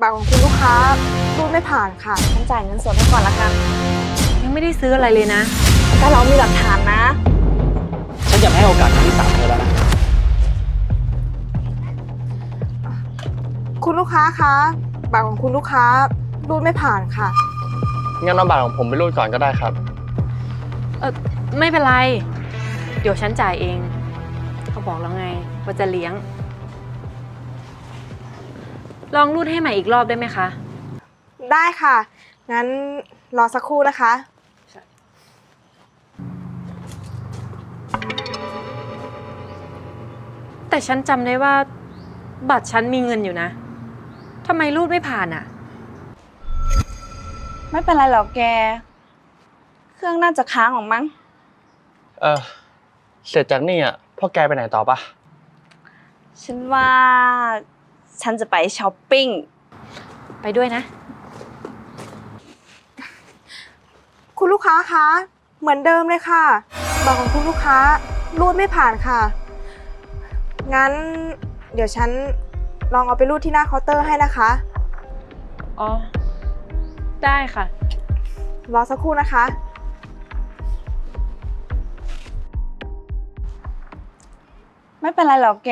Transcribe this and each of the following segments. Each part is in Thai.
บัตรของคุณลูกค้ารูดไม่ผ่านค่ะ ฉันจ่ายเงินสดให้ก่อนละกันยังไม่ได้ซื้ออะไรเลยนะ แต่เรามีหลักฐานนะ ฉันจะไม่ให้โอกาสครั้งที่สามเธอแล้วนะคุณลูกค้าคะบัตรของคุณลูกค้ารูดไม่ผ่านค่ะ งั้นเอาบัตรของผมไปรูดก่อนก็ได้ครับ เออไม่เป็นไร เดี๋ยวฉันจ่ายเอง เขาบอกแล้วไงว่าจะเลี้ยง ลองรูดให้ใหม่อีกรอบได้ไหมคะ ได้ค่ะ งั้นรอสักครู่นะคะ แต่ฉันจำได้ว่า บัตรฉันมีเงินอยู่นะทำไมรูดไม่ผ่านอะ ไม่เป็นไรหรอกแก เครื่องน่าจะค้างของมั้ง เออเสร็จจากนี่อะพ่อแกไปไหนต่อปะ ฉันว่า ฉันจะไปช้อปปิ้ง ไปด้วยนะ คุณลูกค้าคะ เหมือนเดิมเลยค่ะบัตรของคุณลูกค้ารูดไม่ผ่านค่ะ งั้นเดี๋ยวฉันลองเอาไปรูดที่หน้าเคาน์เตอร์ให้นะคะ อ๋อ ได้ค่ะ รอสักครู่นะคะ ไม่เป็นไรหรอกแก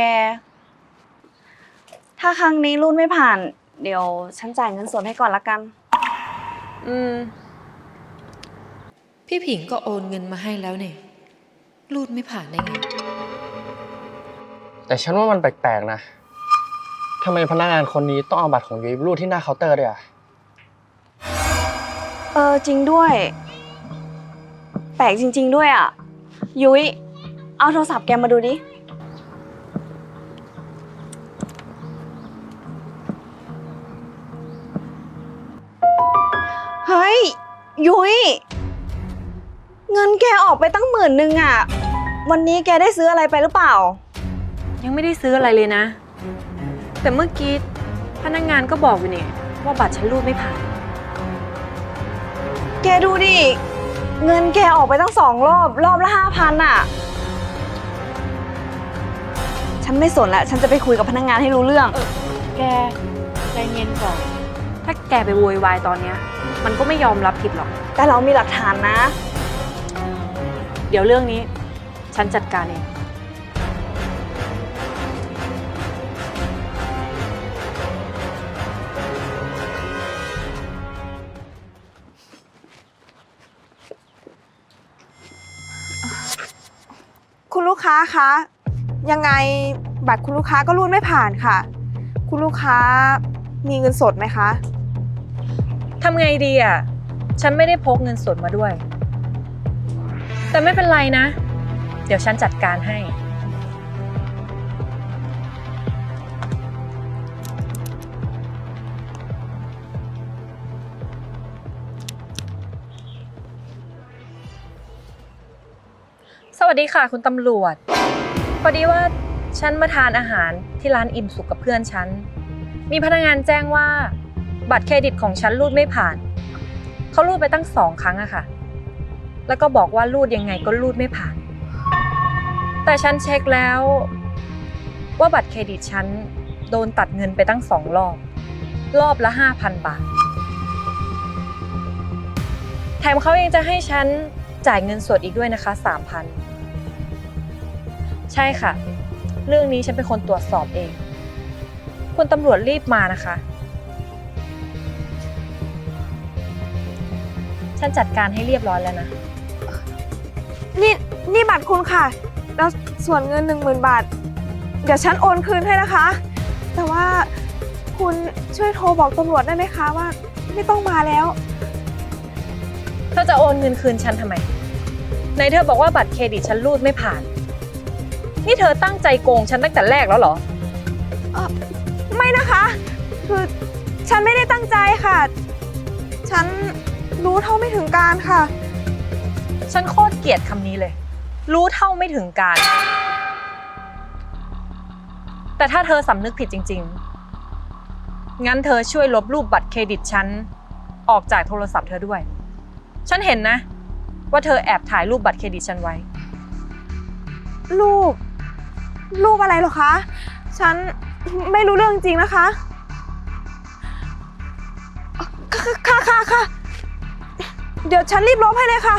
ถ้าครั้งนี้รุ่นไม่ผ่าน เดี๋ยวฉันจ่ายเงินสดให้ก่อนละกัน อืม พี่ผิงก็โอนเงินมาให้แล้วเนี่ยรูดไม่ผ่านได้ไง แต่ฉันว่ามันแปลกๆนะทำไมพนักงานคนนี้ต้องเอาบัตรของยุ้ยไปรูดที่หน้าเคาน์เตอร์ด้วยอะเออจริงด้วย แปลกจริง ๆ ด้วยอะ ยุ้ยเอาโทรศัพท์แกมาดูดิ แกออกไปตั้งหมื่นหนึ่งอะ วันนี้แกได้ซื้ออะไรไปหรือเปล่า ยังไม่ได้ซื้ออะไรเลยนะ แต่เมื่อกี้พนักงานก็บอกอยู่นี่ว่าบัตรฉันรูดไม่ผ่าน แกดูดิ เงินแกออกไปตั้งสองรอบ รอบละห้าพันอะ ฉันไม่สนแล้วฉันจะไปคุยกับพนักงานให้รู้เรื่อง แกใจเย็นก่อน ถ้าแกไปโวยวายตอนเนี้ย มันก็ไม่ยอมรับผิดหรอก แต่เรามีหลักฐานนะ เดี๋ยวเรื่องนี้ฉันจัดการเอง คุณลูกค้าคะ ยังไงบัตรคุณลูกค้าก็รูดไม่ผ่านค่ะ คุณลูกค้ามีเงินสดไหมคะ ทำไงดีอะ ฉันไม่ได้พกเงินสดมาด้วย แต่ไม่เป็นไรนะ เดี๋ยวฉันจัดการให้ สวัสดีค่ะคุณตำรวจ พอดีว่าฉันมาทานอาหารที่ร้านอิ่มสุขกับเพื่อนฉัน มีพนักงานแจ้งว่า บัตรเครดิตของฉันรูดไม่ผ่าน เขารูดไปตั้งสองครั้งอะค่ะ แล้วก็บอกว่ารูดยังไงก็รูดไม่ผ่าน แต่ฉันเช็คแล้ว ว่าบัตรเครดิตฉันโดนตัดเงินไปตั้งสองรอบ รอบละห้าพันบาท แถมเขายังจะให้ฉันจ่ายเงินสดอีกด้วยนะคะสามพันใช่ค่ะ เรื่องนี้ฉันเป็นคนตรวจสอบเอง คุณตำรวจรีบมานะคะ ฉันจัดการให้เรียบร้อยแล้วนะ นี่นี่บัตรคุณค่ะ แล้วส่วนเงิน 1 0,000 บาท เดี๋ยวฉันโอนคืนให้นะคะ แต่ว่าคุณช่วยโทรบอกตำรวจได้ไหมคะว่า ไม่ต้องมาแล้ว เธอจะโอนเงินคืนฉันทำไมไหนเธอบอกว่าบัตรเครดิตฉันรูดไม่ผ่าน นี่เธอตั้งใจโกงฉันตั้งแต่แรกแล้วเหรอ ไม่นะคะ คือฉันไม่ได้ตั้งใจค่ะ ฉันรู้เท่าไม่ถึงการค่ะ ฉันโคตรเกลียดคำนี้เลย รู้เท่าไม่ถึงการ แต่ถ้าเธอสำนึกผิดจริง ๆ งั้นเธอช่วยลบรูปบัตรเครดิตฉันออกจากโทรศัพท์เธอด้วย ฉันเห็นนะ ว่าเธอแอบถ่ายรูปบัตรเครดิตฉันไว้ รูป รูปอะไรเหรอคะ ฉันไม่รู้เรื่องจริงนะคะ ค่ะค่ะค่ะค่ะเดี๋ยวฉันรีบลบให้เลยค่ะ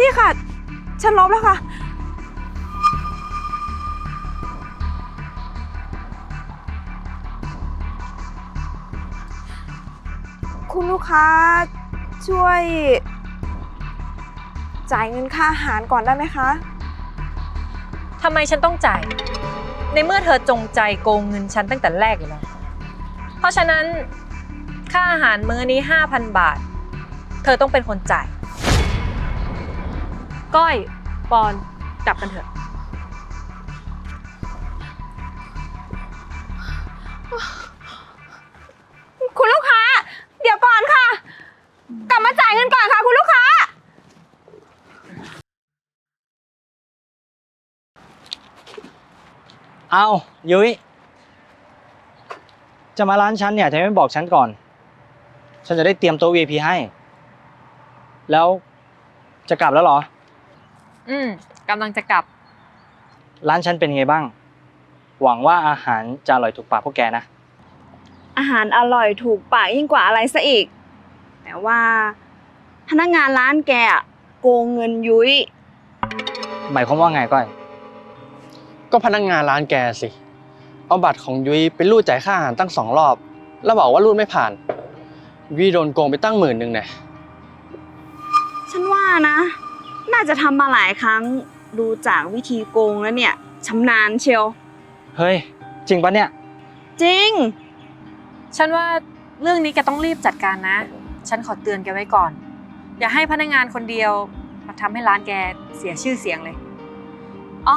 นี่ค่ะ ฉันลบแล้วค่ะ คุณลูกค้าช่วย จ่ายเงินค่าอาหารก่อนได้ไหมคะ ทำไมฉันต้องจ่าย ในเมื่อเธอจงใจโกงเงินฉันตั้งแต่แรกอยู่แล้ว เพราะฉะนั้นค่าอาหารมื้อนี้ 5,000 บาท เธอต้องเป็นคนจ่าย ก้อยปอนกลับกันเถอะ คุณลูกค้า เดี๋ยวก่อนค่ะ กลับมาจ่ายเงินก่อนค่ะ คุณลูกค้า เอายุ้ยจะมาร้านฉันเนี่ยทำไมไม่บอกฉันก่อน ฉันจะได้เตรียมโต๊ะ VIP ให้ แล้วจะกลับแล้วเหรอ อืมกำลังจะกลับ ร้านฉันเป็นไงบ้าง หวังว่าอาหารจะอร่อยถูกปากพวกแกนะ อาหารอร่อยถูกปากยิ่งกว่าอะไรซะอีก แต่ว่า พนักงานร้านแกอะโกงเงินยุ้ย หมายความว่าไงก้อย ก็พนักงานร้านแกสิ เอาบัตรของยุ้ยไปรูดจ่ายค่าอาหารตั้งสองรอบ แล้วบอกว่ารูดไม่ผ่าน ยุ้ยโดนโกงไปตั้งหมื่นหนึ่งเนี่ย ฉันว่านะ น่าจะทำมาหลายครั้ง ดูจากวิธีโกงแล้วเนี่ยชำนาญเชียว เฮ้ย จริงปะเนี่ย จริง ฉันว่าเรื่องนี้แกต้องรีบจัดการนะ ฉันขอเตือนแกไว้ก่อน อย่าให้พนักงานคนเดียวมาทำให้ร้านแกเสียชื่อเสียงเลยอ๋อ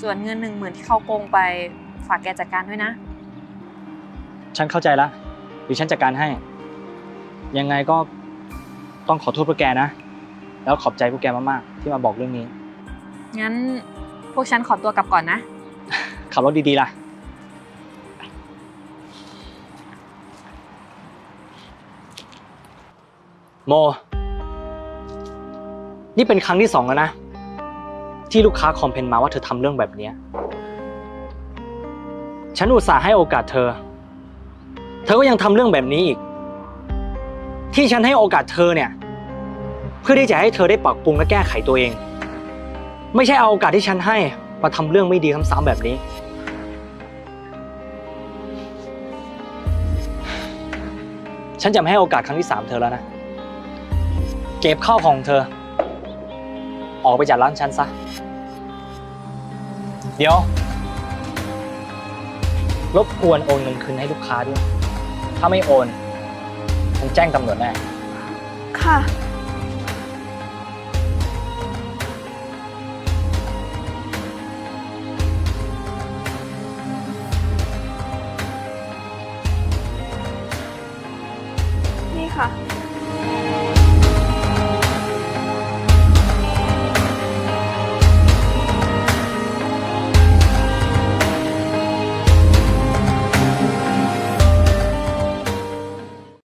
ส่วนเงินหนึ่งหมื่นที่เขาโกงไปฝากแกจัดการด้วยนะ ฉันเข้าใจละเดี๋ยวฉันจัดการให้ ยังไงก็ต้องขอโทษพวกแกนะ แล้วขอบใจพวกแกมากๆที่มาบอกเรื่องนี้ งั้นพวกฉันขอตัวกลับก่อนนะ ขับรถดีๆล่ะ โม นี่เป็นครั้งที่สองแล้วนะ ที่ลูกค้าคอมเพลนมาว่าเธอทำเรื่องแบบเนี้ยฉันอุตส่าห์ให้โอกาสเธอ เธอก็ยังทำเรื่องแบบนี้อีก ที่ฉันให้โอกาสเธอเนี่ย เพื่อที่จะให้เธอได้ปรับปรุงและแก้ไขตัวเอง ไม่ใช่เอาโอกาสที่ฉันให้มาทำเรื่องไม่ดีซ้ำๆแบบนี้ ฉันจะไม่ให้โอกาสครั้งที่สามเธอแล้วนะ เก็บข้าวของเธอ ออกไปจากร้านฉันซะ เดี๋ยว รบกวนโอนเงินคืนให้ลูกค้าด้วย ถ้าไม่โอนฉันแจ้งตำรวจแน่ ค่ะ 好。